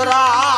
राम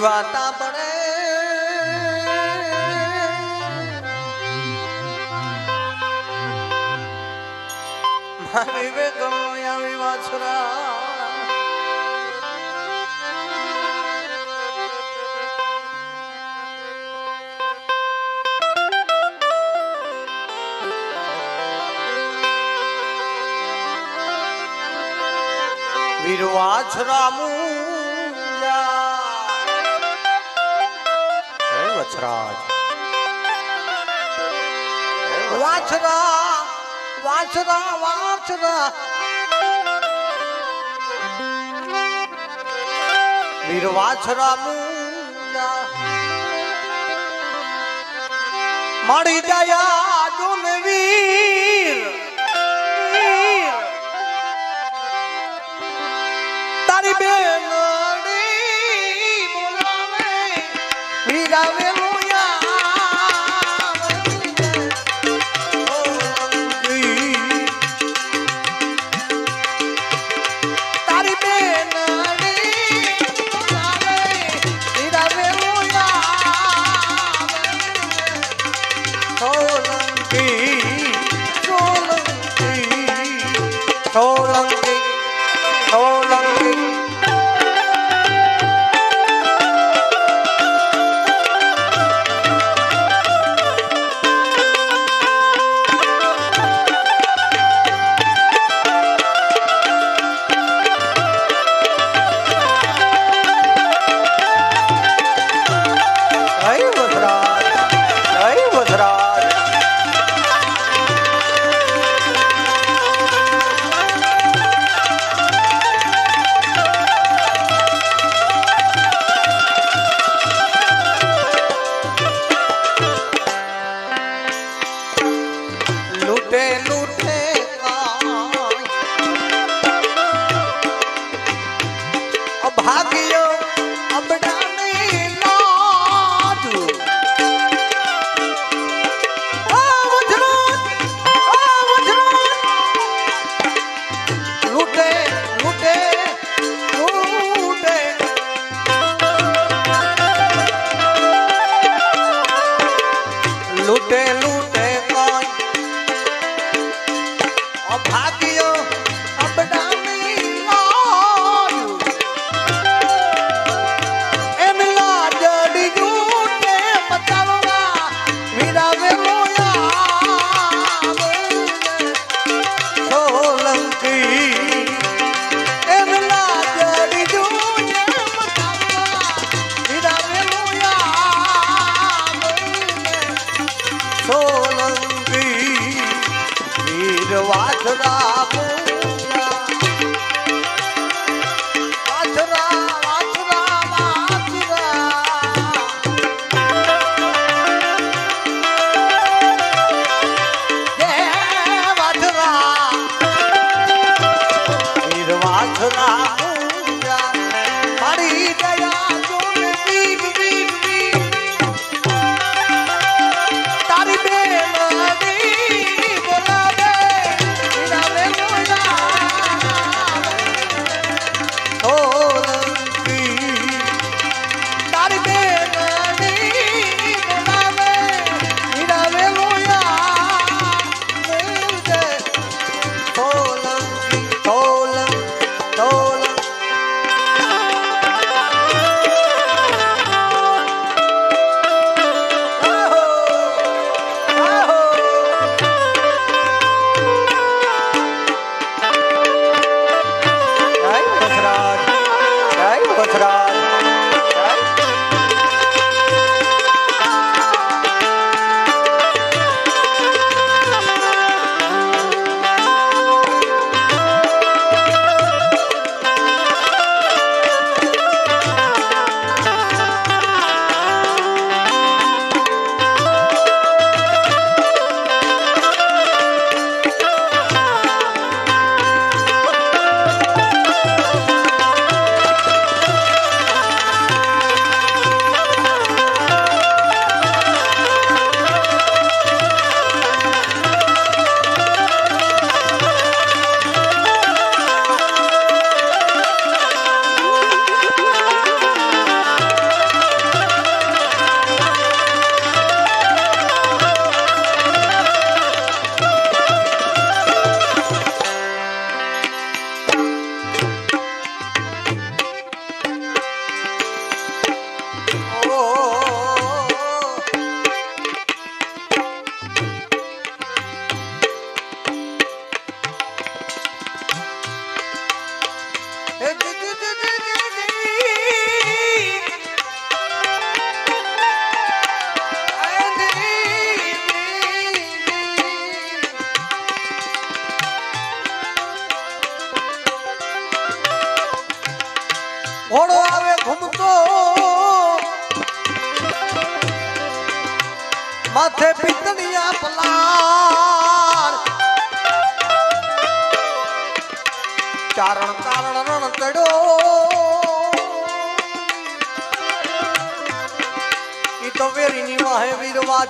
પીવાતા પડે. મારી વે ગમયા વાછરા. વિરવાછરામું વછરાજ વાછરા વાછરા વાછરા. વીર વાછરા મુંડા મારી દયા ડોલવીર તારી બેન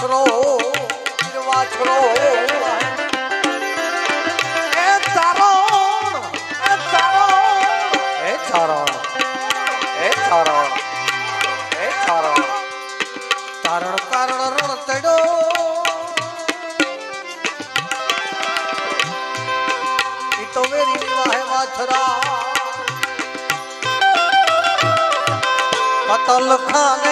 વાછરો વાછરો. એ તારો એ તારો એ તારો એ તારો એ તારો તારણ કારણ રણ તડો. ઈ તો મેરી વાહે વાછરા. પતલ ખાને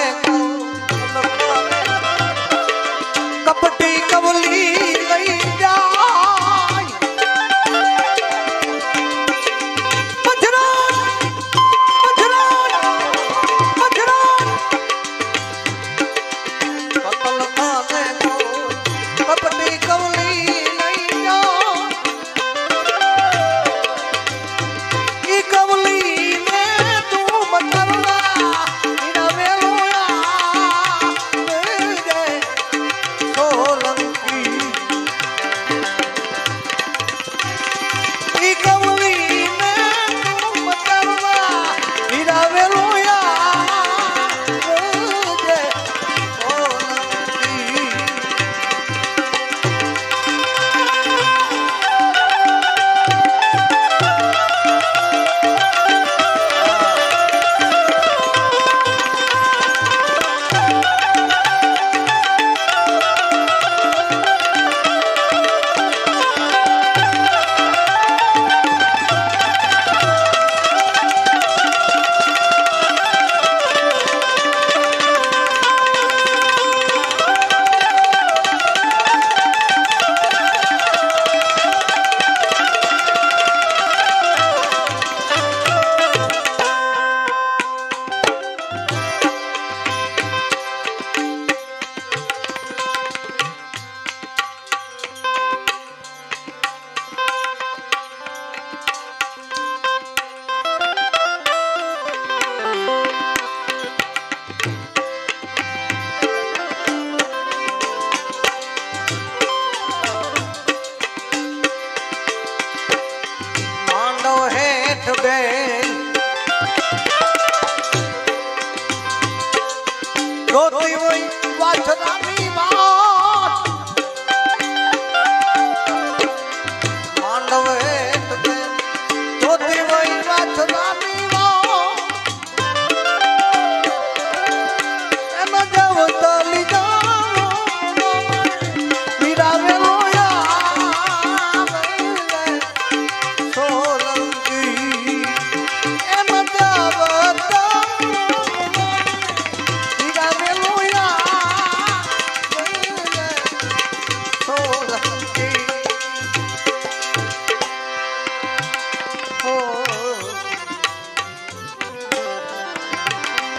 રોતી હોય પાછળ